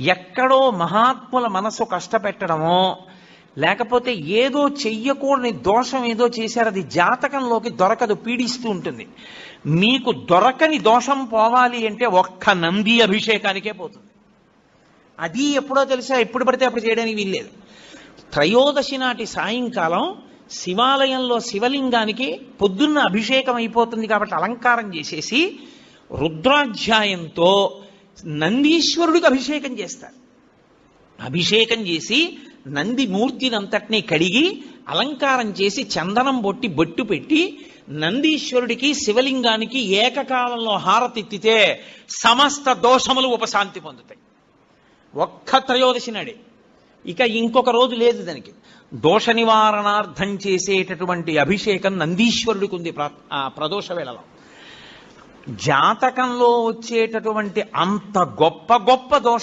ఎక్కడో మహాత్ముల మనసు కష్టపెట్టడమో లేకపోతే ఏదో చెయ్యకూడని దోషం ఏదో చేశారు అది జాతకంలోకి దొరకదు పీడిస్తూ ఉంటుంది. మీకు దొరకని దోషం పోవాలి అంటే ఒక్క నంది అభిషేకానికే పోతుంది. అది ఎప్పుడో తెలుసా? ఎప్పుడు పడితే అప్పుడు చేయడానికి వీల్లేదు. త్రయోదశి నాటి సాయంకాలం శివాలయంలో శివలింగానికి పొద్దున్న అభిషేకం అయిపోతుంది కాబట్టి అలంకారం చేసేసి రుద్రాధ్యాయంతో నందీశ్వరుడికి అభిషేకం చేస్తారు. అభిషేకం చేసి నంది మూర్తినంతటినీ కడిగి అలంకారం చేసి చందనం బొట్టి బొట్టు పెట్టి నందీశ్వరుడికి శివలింగానికి ఏకకాలంలో హారతిత్తితే సమస్త దోషములు ఉపశాంతి పొందుతాయి. ఒక్క త్రయోదశి నాడే. ఇక ఇంకొక రోజు లేదు దానికి. దోష నివారణార్థం చేసేటటువంటి అభిషేకం నందీశ్వరుడికి ఉంది ప్రదోష వేళలో. జాతకంలో వచ్చేటటువంటి అంత గొప్ప గొప్ప దోషం